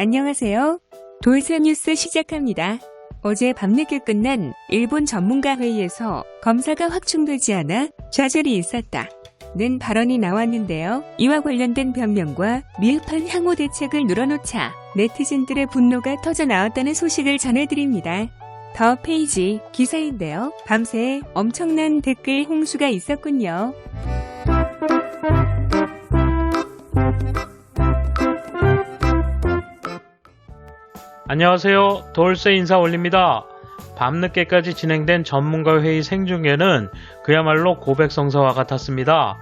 안녕하세요. 돌쇠 뉴스 시작합니다. 어제 밤늦게 끝난 일본 전문가 회의에서 검사가 확충되지 않아 좌절이 있었다. 는 발언이 나왔는데요. 이와 관련된 변명과 미흡한 향후 대책을 늘어놓자 네티즌들의 분노가 터져 나왔다는 소식을 전해드립니다. 더 페이지 기사인데요. 밤새 엄청난 댓글 홍수가 있었군요. 안녕하세요. 돌쇠 인사 올립니다. 밤늦게까지 진행된 전문가 회의 생중계는 그야말로 고백성사와 같았습니다.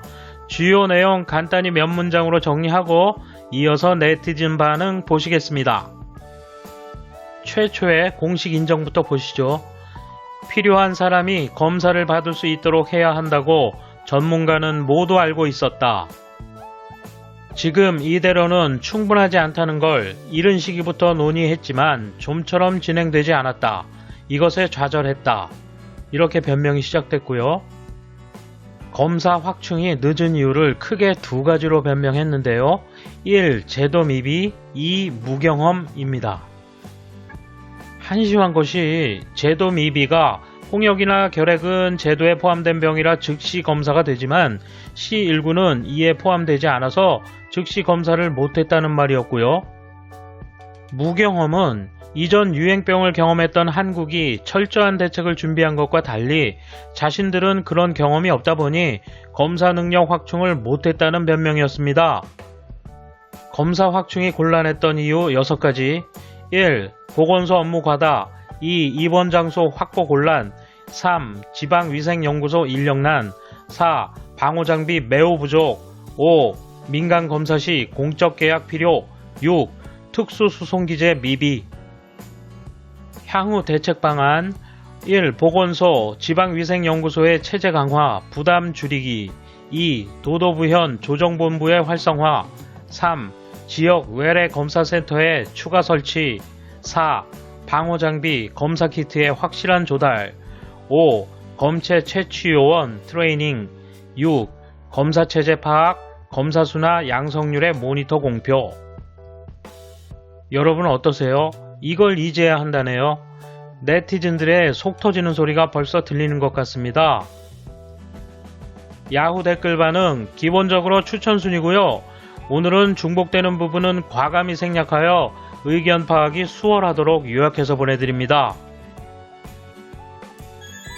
주요 내용 간단히 몇 문장으로 정리하고 이어서 네티즌 반응 보시겠습니다. 최초의 공식 인정부터 보시죠. 필요한 사람이 검사를 받을 수 있도록 해야 한다고 전문가는 모두 알고 있었다. 지금 이대로는 충분하지 않다는 걸 이른 시기부터 논의했지만 좀처럼 진행되지 않았다. 이것에 좌절했다. 이렇게 변명이 시작됐고요. 검사 확충이 늦은 이유를 크게 두 가지로 변명했는데요. 1. 제도 미비 2. 무경험입니다. 한심한 것이 제도 미비가 홍역이나 결핵은 제도에 포함된 병이라 즉시 검사가 되지만 C19는 이에 포함되지 않아서 즉시 검사를 못했다는 말이었고요. 무경험은 이전 유행병을 경험했던 한국이 철저한 대책을 준비한 것과 달리 자신들은 그런 경험이 없다 보니 검사 능력 확충을 못했다는 변명이었습니다. 검사 확충이 곤란했던 이유 6가지 1. 보건소 업무 과다 2. 입원 장소 확보 곤란 3. 지방위생연구소 인력난 4. 방호장비 매우 부족 5. 민간 검사 시 공적 계약 필요 6. 특수수송기재 미비 향후 대책 방안 1. 보건소, 지방위생연구소의 체제 강화, 부담 줄이기 2. 도도부현 조정본부의 활성화 3. 지역 외래 검사센터의 추가 설치 4. 방호 장비, 검사 키트의 확실한 조달 5. 검체 채취 요원 트레이닝 6. 검사 체제 파악, 검사 수나 양성률의 모니터 공표 여러분 어떠세요? 이걸 이제야 한다네요. 네티즌들의 속 터지는 소리가 벌써 들리는 것 같습니다. 야후 댓글 반응 기본적으로 추천 순이고요. 오늘은 중복되는 부분은 과감히 생략하여 의견 파악이 수월하도록 요약해서 보내드립니다.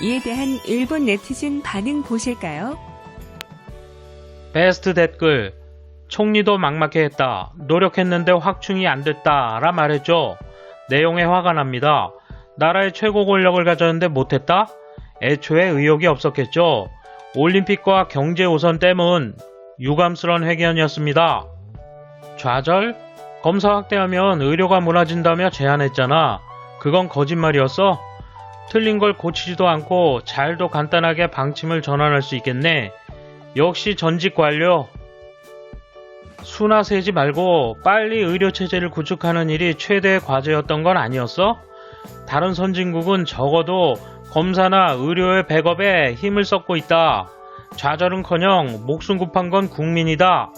이에 대한 일본 네티즌 반응 보실까요? 베스트 댓글 총리도 막막해 했다. 노력했는데 확충이 안 됐다. 라 말했죠. 내용에 화가 납니다. 나라의 최고 권력을 가졌는데 못했다? 애초에 의욕이 없었겠죠. 올림픽과 경제 우선 때문 유감스러운 회견이었습니다. 좌절? 검사 확대하면 의료가 무너진다며 제안했잖아. 그건 거짓말이었어? 틀린 걸 고치지도 않고 잘도 간단하게 방침을 전환할 수 있겠네. 역시 전직 관료. 수나 세지 말고 빨리 의료체제를 구축하는 일이 최대의 과제였던 건 아니었어? 다른 선진국은 적어도 검사나 의료의 백업에 힘을 쏟고 있다. 좌절은커녕 목숨 굽한 건 국민이다.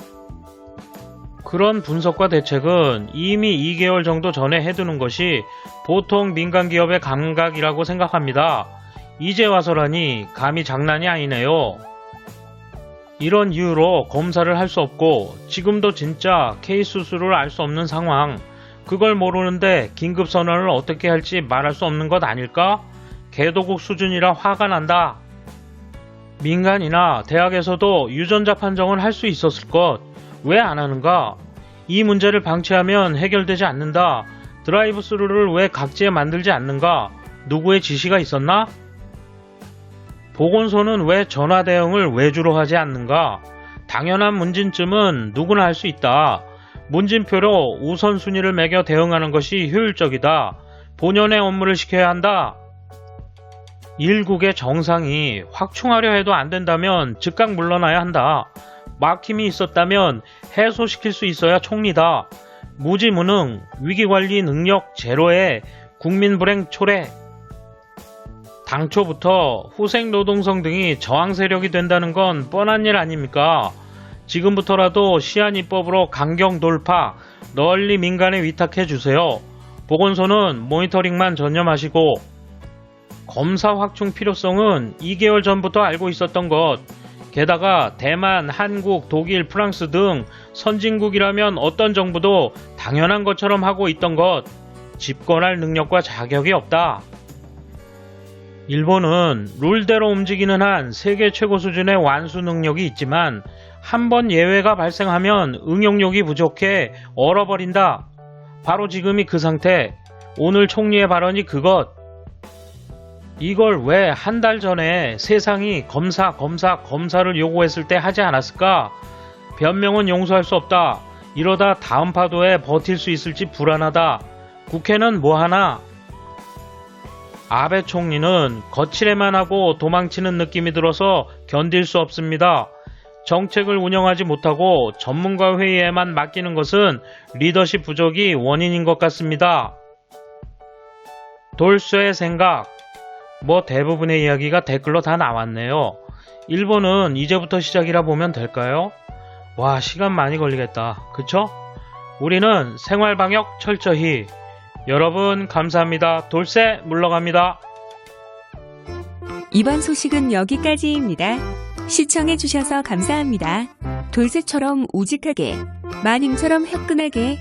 그런 분석과 대책은 이미 2개월 정도 전에 해두는 것이 보통 민간 기업의 감각이라고 생각합니다. 이제 와서라니 감이 장난이 아니네요. 이런 이유로 검사를 할 수 없고 지금도 진짜 케이스 수를 알 수 없는 상황. 그걸 모르는데 긴급 선언을 어떻게 할지 말할 수 없는 것 아닐까? 개도국 수준이라 화가 난다. 민간이나 대학에서도 유전자 판정을 할 수 있었을 것. 왜 안 하는가? 이 문제를 방치하면 해결되지 않는다. 드라이브 스루를 왜 각지에 만들지 않는가? 누구의 지시가 있었나? 보건소는 왜 전화 대응을 외주로 하지 않는가? 당연한 문진쯤은 누구나 할 수 있다. 문진표로 우선순위를 매겨 대응하는 것이 효율적이다. 본연의 업무를 시켜야 한다. 일국의 정상이 확충하려 해도 안 된다면 즉각 물러나야 한다. 막힘이 있었다면 해소시킬 수 있어야 총리다. 무지무능, 위기관리 능력 제로에 국민 불행 초래. 당초부터 후생 노동성 등이 저항 세력이 된다는 건 뻔한 일 아닙니까? 지금부터라도 시한 입법으로 강경 돌파, 널리 민간에 위탁해 주세요. 보건소는 모니터링만 전념하시고 검사 확충 필요성은 2개월 전부터 알고 있었던 것. 게다가 대만, 한국, 독일, 프랑스 등 선진국이라면 어떤 정부도 당연한 것처럼 하고 있던 것. 집권할 능력과 자격이 없다. 일본은 룰대로 움직이는 한 세계 최고 수준의 완수 능력이 있지만 한 번 예외가 발생하면 응용력이 부족해 얼어버린다. 바로 지금이 그 상태. 오늘 총리의 발언이 그것. 이걸 왜 한 달 전에 세상이 검사, 검사, 검사를 요구했을 때 하지 않았을까? 변명은 용서할 수 없다. 이러다 다음 파도에 버틸 수 있을지 불안하다. 국회는 뭐 하나? 아베 총리는 거칠에만 하고 도망치는 느낌이 들어서 견딜 수 없습니다. 정책을 운영하지 못하고 전문가 회의에만 맡기는 것은 리더십 부족이 원인인 것 같습니다. 돌쇠의 생각. 뭐 대부분의 이야기가 댓글로 다 나왔네요. 일본은 이제부터 시작이라 보면 될까요? 와, 시간 많이 걸리겠다. 그쵸? 우리는 생활방역 철저히. 여러분, 감사합니다. 돌쇠 물러갑니다. 이번 소식은 여기까지입니다. 시청해주셔서 감사합니다. 돌쇠처럼 우직하게, 마님처럼 화끈하게